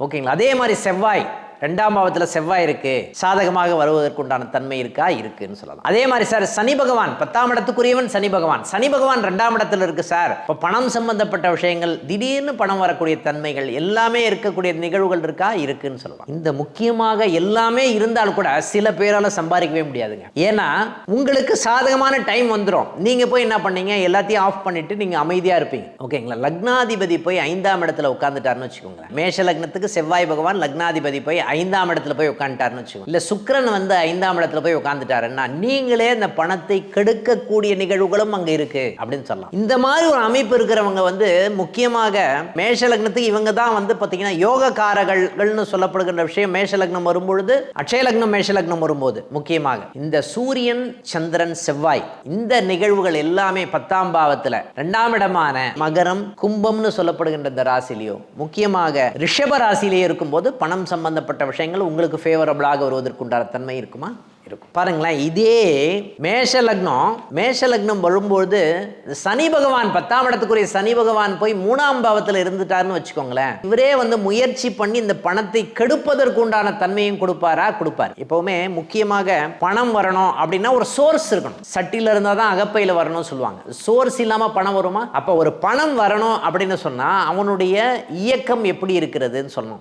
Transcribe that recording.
ஓகேங்களா? அதே மாதிரி செவ்வாய். ரெண்டாம் பாவத்தில் செவ்வாய் இருக்கு. சாதகமாக வருவதற்குண்டான தன்மை இருக்கா? இருக்குன்னு சொல்லலாம். அதே மாதிரி சார் சனி பகவான் பத்தாம் இடத்துக்குரியவன் சனி பகவான். சனி பகவான் ரெண்டாம் இடத்துல இருக்கு சார். இப்போ பணம் சம்பந்தப்பட்ட விஷயங்கள் திடீர்னு பணம் வரக்கூடிய தன்மைகள் எல்லாமே இருக்கக்கூடிய நிகழ்வுகள் இருக்கா? இருக்குன்னு சொல்லலாம். இந்த முக்கியமாக எல்லாமே இருந்தால் கூட சில பேரால சம்பாதிக்கவே முடியாதுங்க. ஏன்னா உங்களுக்கு சாதகமான டைம் வந்துடும் நீங்க போய் என்ன பண்ணீங்க? எல்லாத்தையும் ஆஃப் பண்ணிட்டு நீங்க அமைதியா இருப்பீங்க. ஓகேங்களா? லக்னாதிபதி போய் ஐந்தாம் இடத்துல உட்காந்துட்டாருன்னு வச்சுக்கோங்களேன். மேஷ லக்னத்துக்கு செவ்வாய் பகவான் லக்னாதிபதி போய் ஐந்தாம் இடத்துல போய் உட்காந்துட்டாருன்னு வச்சுக்கோங்க. இல்லை சுக்கிரன் வந்து ஐந்தாம் இடத்துல போய் உட்காந்துட்டாருன்னா நீங்களே இந்த பணத்தை கெடுக்கக்கூடிய நிகழ்வுகளும் அங்க இருக்கு அப்படின்னு சொல்லலாம். இந்த மாதிரி ஒரு அமைப்பு இருக்கிறவங்க வந்து முக்கியமாக மேஷ லக்னத்துக்கு இவங்க தான் வந்து பார்த்தீங்கன்னா யோகக்காரர்கள்னு சொல்லப்படுகின்ற விஷயம் மேஷ லக்னம் வரும்பொழுது அட்சய லக்னம் மேஷ லக்னம் வரும்போது முக்கியமாக. இந்த சூரியன் சந்திரன் செவ்வாய் இந்த நிகழ்வுகள் எல்லாமே பத்தாம் பாவத்தில் ரெண்டாம் இடமான மகரம் கும்பம்னு சொல்லப்படுகின்ற இந்த ராசிலையும் முக்கியமாக ரிஷப ராசியிலேயே இருக்கும்போது பணம் சம்பந்தப்பட்ட விஷயங்கள் உங்களுக்கு ஃபேவரபிளாக வருவதற்குண்டான தன்மை இருக்குமா? இருக்கும். பாருங்களேன் இதே மேஷ லக்னம் மேஷ லக்னம் வரும்பொழுது சனி பகவான் பத்தாம் இடத்துக்குரிய சனி பகவான் போய் மூணாம் பாவத்தில் இருந்துட்டாருன்னு வச்சுக்கோங்களேன். இவரே வந்து முயற்சி பண்ணி இந்த பணத்தை கெடுப்பதற்கு உண்டான தன்மையும் கொடுப்பாரா? கொடுப்பார். எப்பவுமே முக்கியமாக பணம் வரணும் அப்படின்னா ஒரு சோர்ஸ் இருக்கணும். சட்டில இருந்தால் தான் அகப்பையில் வரணும்னு சொல்லுவாங்க. சோர்ஸ் இல்லாமல் பணம் வருமா? அப்போ ஒரு பணம் வரணும் அப்படின்னு சொன்னால் அவனுடைய இயக்கம் எப்படி இருக்கிறதுன்னு சொல்லணும்.